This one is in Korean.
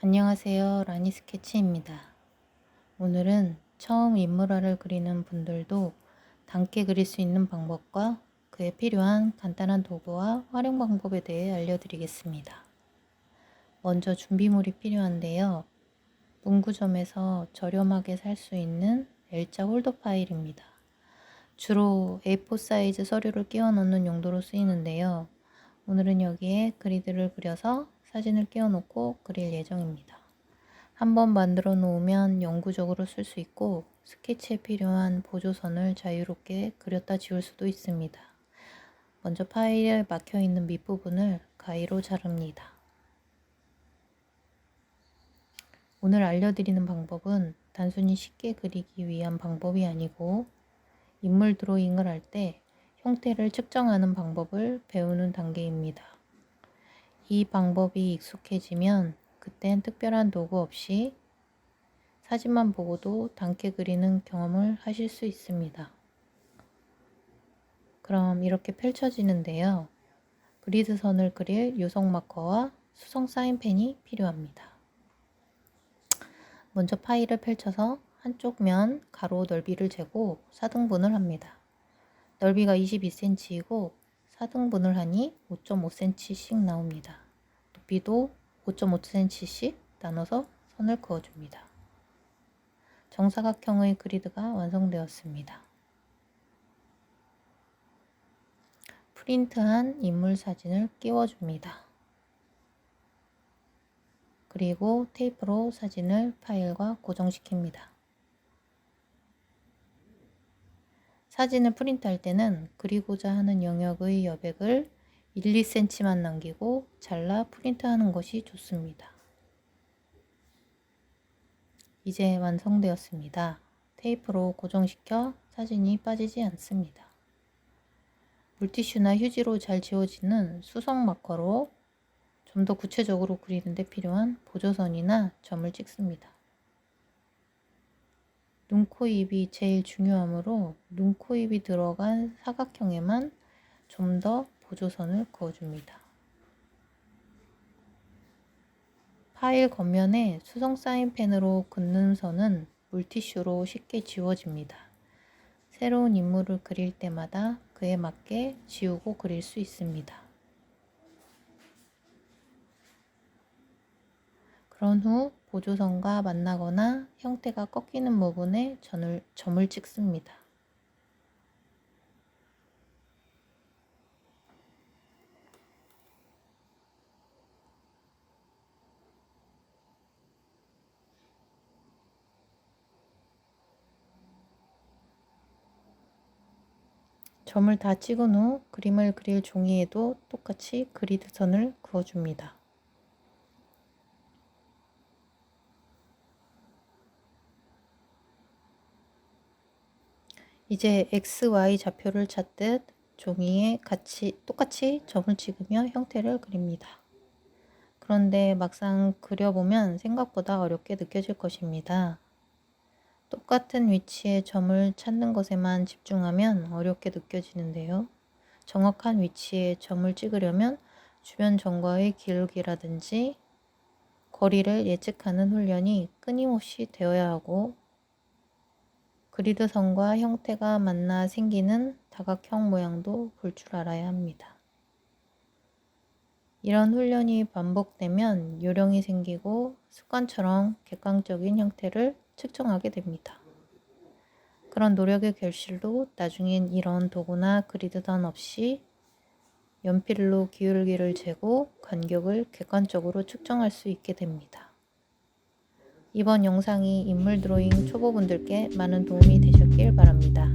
안녕하세요. 라니 스케치입니다. 오늘은 처음 인물화를 그리는 분들도 단계 그릴 수 있는 방법과 그에 필요한 간단한 도구와 활용 방법에 대해 알려드리겠습니다. 먼저 준비물이 필요한데요. 문구점에서 저렴하게 살 수 있는 L자 홀더 파일입니다. 주로 A4 사이즈 서류를 끼워 넣는 용도로 쓰이는데요. 오늘은 여기에 그리드를 그려서 사진을 끼워 놓고 그릴 예정입니다. 한번 만들어 놓으면 영구적으로 쓸 수 있고 스케치에 필요한 보조선을 자유롭게 그렸다 지울 수도 있습니다. 먼저 파일에 막혀 있는 밑부분을 가위로 자릅니다. 오늘 알려드리는 방법은 단순히 쉽게 그리기 위한 방법이 아니고 인물 드로잉을 할 때 형태를 측정하는 방법을 배우는 단계입니다. 이 방법이 익숙해지면 그땐 특별한 도구 없이 사진만 보고도 단계 그리는 경험을 하실 수 있습니다. 그럼 이렇게 펼쳐지는데요. 그리드 선을 그릴 요성 마커와 수성 사인펜이 필요합니다. 먼저 파일을 펼쳐서 한쪽 면 가로 넓이를 재고 4등분을 합니다. 넓이가 22cm이고 4등분을 하니 5.5cm씩 나옵니다. 높이도 5.5cm씩 나눠서 선을 그어줍니다. 정사각형의 그리드가 완성되었습니다. 프린트한 인물 사진을 끼워줍니다. 그리고 테이프로 사진을 파일과 고정시킵니다. 사진을 프린트할 때는 그리고자 하는 영역의 여백을 1, 2cm만 남기고 잘라 프린트하는 것이 좋습니다. 이제 완성되었습니다. 테이프로 고정시켜 사진이 빠지지 않습니다. 물티슈나 휴지로 잘 지워지는 수성 마커로 좀 더 구체적으로 그리는데 필요한 보조선이나 점을 찍습니다. 눈, 코, 입이 제일 중요하므로 눈, 코, 입이 들어간 사각형에만 좀 더 보조선을 그어줍니다. 파일 겉면에 수성 사인펜으로 긋는 선은 물티슈로 쉽게 지워집니다. 새로운 인물을 그릴 때마다 그에 맞게 지우고 그릴 수 있습니다. 그런 후 보조선과 만나거나 형태가 꺾이는 부분에 점을, 점을 찍습니다. 점을 다 찍은 후 그림을 그릴 종이에도 똑같이 그리드 선을 그어줍니다. 이제 x, y 좌표를 찾듯 종이에 같이 똑같이 점을 찍으며 형태를 그립니다. 그런데 막상 그려보면 생각보다 어렵게 느껴질 것입니다. 똑같은 위치에 점을 찾는 것에만 집중하면 어렵게 느껴지는데요. 정확한 위치에 점을 찍으려면 주변 점과의 기울기라든지 거리를 예측하는 훈련이 끊임없이 되어야 하고 그리드 선과 형태가 만나 생기는 다각형 모양도 볼 줄 알아야 합니다. 이런 훈련이 반복되면 요령이 생기고 습관처럼 객관적인 형태를 측정하게 됩니다. 그런 노력의 결실로 나중엔 이런 도구나 그리드선 없이 연필로 기울기를 재고 간격을 객관적으로 측정할 수 있게 됩니다. 이번 영상이 인물 드로잉 초보분들께 많은 도움이 되셨길 바랍니다.